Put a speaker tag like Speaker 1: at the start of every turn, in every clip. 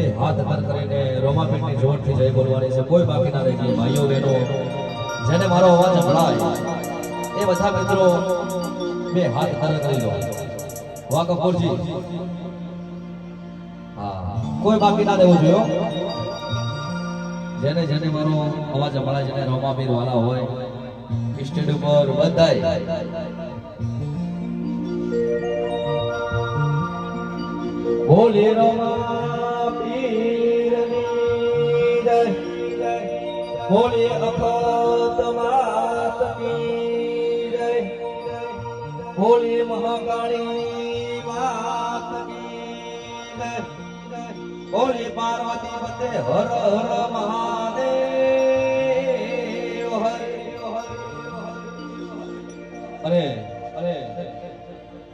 Speaker 1: બે હાથ હાથ કરીને રોમાપીટની જોરથી જય બોલવાની છે. કોઈ બાકી ના રહી ભાઈઓ, બહેનો, જેને મારો અવાજ સંભળાય, એ બધા મિત્રો બે હાથ ધર કરી લો. વાહ, કપૂરજી. કોઈ બાકી ના રહેવું જોઈએ જેને જેને મારો અવાજ સંભળાય, જેને રોમાપીર વાલા હોય સ્ટેડ ઉપર બધાય. બોલે રોમાપીરની બોલે અખત માત કી જય. બોલે પાર્વતી વતે હર હર મહાદેવ. અરે અરે.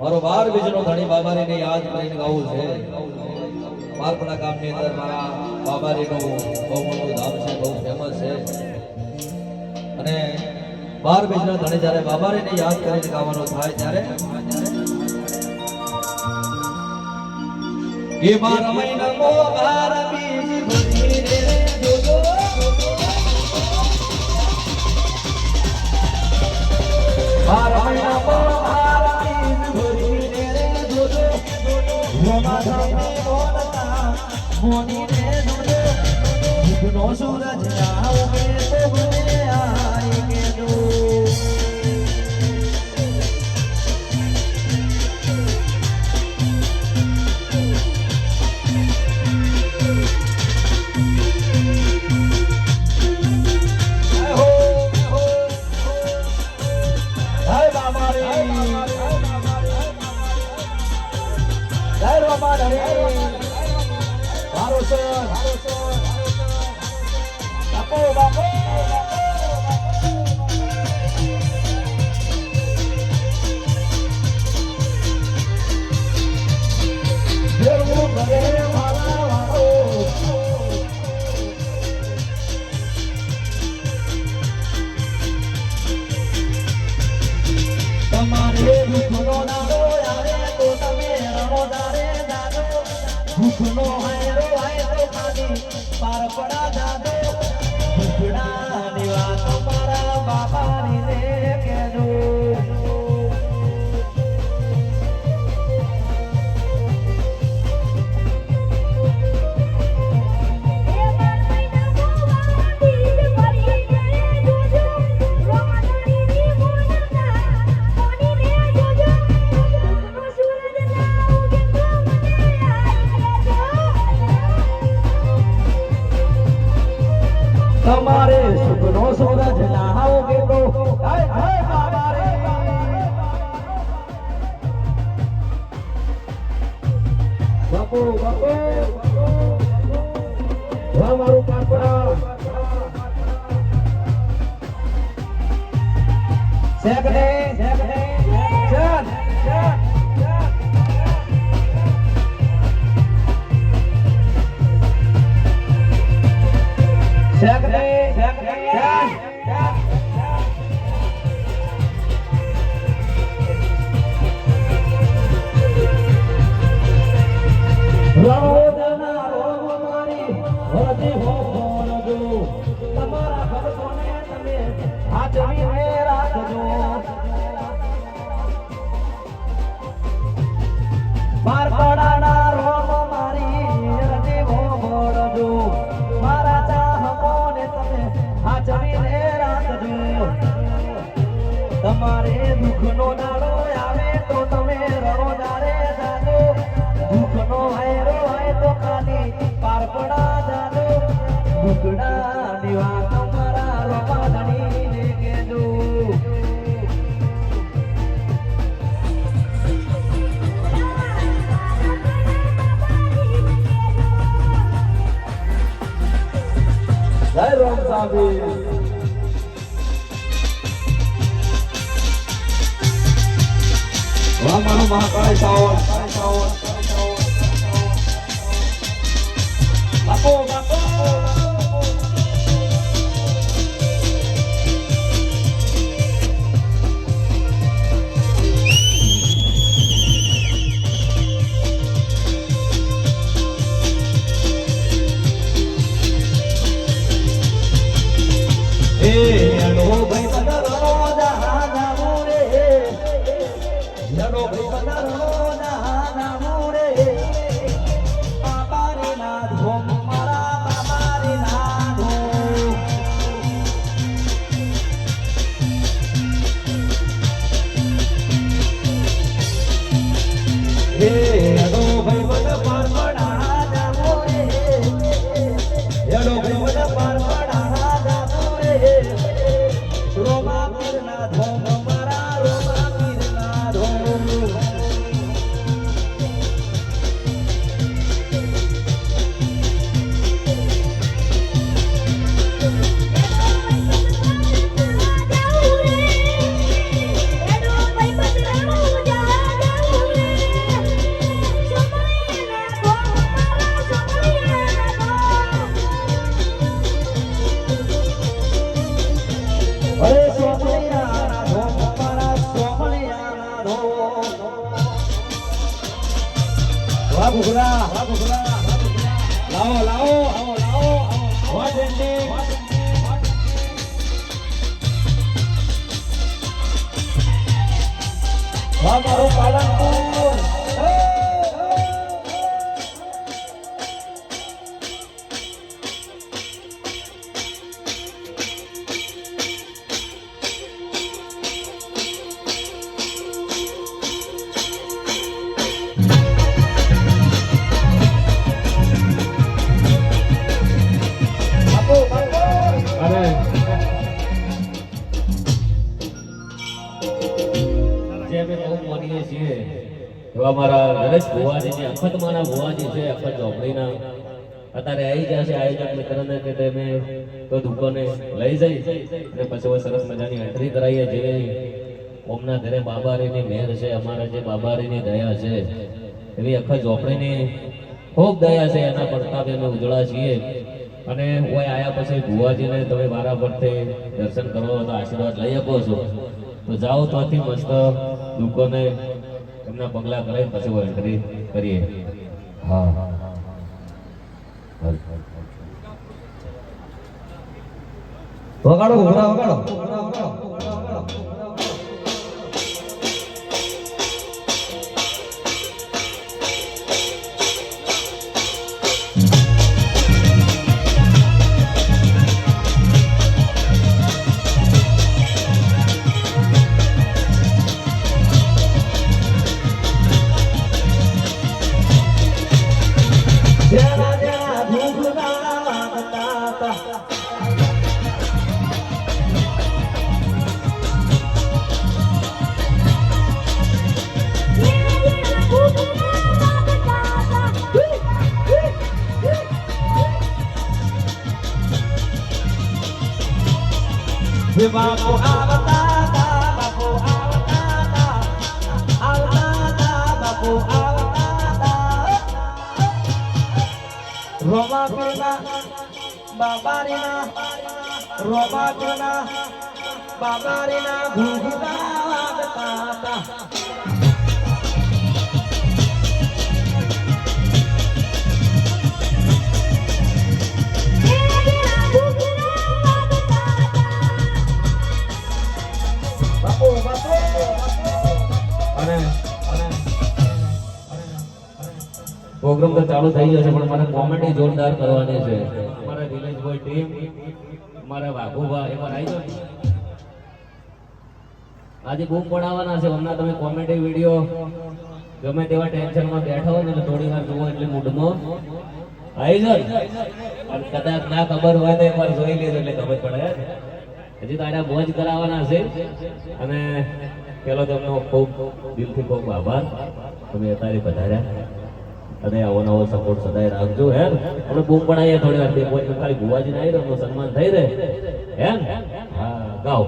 Speaker 1: મારો બાર બીજનો ધણી બાબારીને યાદ કરીને ગાવું છે. મારપડા ગામની અંદર મારા બાબારીનું બહુ મોટું ધામ છે, બહુ ફેમસ છે. અને બાર બીજના ધણી જ્યારે બાબારીને યાદ કરીને ગાવાનું થાય ત્યારે કે મારા મહિનામો બાર બીજ ભરી રે જોજો. મારા મહિનામો બાર બીજ ભરી રે જોજો. મોની રે. દુઃખનો સૂરજ ના ઉગે તમારે સુખનો સૂરજ ના આવગે તો કાપડા બાર પડાના રોમ મારી હો મોડજો મારા ચાહકોને તમે હાજરીને રાખજો. તમારે દુઃખનો દાડો જય રામ સાહેબ. વાહ મારો મહાકાળી સાવન બાપો બાપો. hey. મારું પાલનપુર.
Speaker 2: બહુ માનીએ છીએ. એવા મારા નરેશ ભુવાજી જે અખતમાના ભુવાજી છે અખત ચોપડીના અત્યારે આવી છે આયોજક મિત્રને કે તમે તો દુકાને લઈ જઈ અને પછી હવે સરસ મજાની એન્ટ્રી કરાવીએ જે ઓમના ઘરે બાબારીની મહેર છે, અમારા જે બાબારીની દયા છે. એવી અખત ચોપડીની ખૂબ દયા છે, એના પ્રતાપે અમે ઉજળા છીએ. અને હું આયા પછી ભુવાજીને તમે મારા પરથી દર્શન કરો તો આશીર્વાદ લઈ શકો છો. તો જાઓ ત્યાંથી મસ્ત દુકાને એમના પગલા કરે પછી એન્ટ્રી કરીએ.
Speaker 1: હા. વગાડો વગાડો વગાડો. બાપુ આવતા તા બાપુ આવતા તા બાબારીના બાબારીના ઘૂઘરા વાગતા તા
Speaker 2: પ્રોગ્રામ ચાલુ થઈ ગયો છે પણ મને કોમેડી જોરદાર કરવાની છે. અમારા વિલેજ બોય ટીમ અમારા વાઘુભા એમાં આવી જાઓ. આજે બૂમ પડાવવાના છે હમણાં તમે કોમેડી વીડિયો ગમે તેવા ટેન્શનમાં બેઠા હોય ને એટલે થોડી વાર જુઓ એટલે મૂડમાં આવી જાઓ. પણ કદાચ ના ખબર હોય તો એકવાર જોઈ લેજો એટલે ખબર પડે હજી તો આના મોજ કરાવવાના છે. અને પેલો તમને ખૂબ દિલથી ખૂબ આભાર. તમે અત્યારે પધાર્યા. આવો નવો સપોર્ટ સદાય રાખજો હે? આપણે બૂમ પડાવીએ થોડી વાર બે પોઈન્ટ ખાલી ના આવી રહ્યો સન્માન થઈ રહે હે? હા, ગાઓ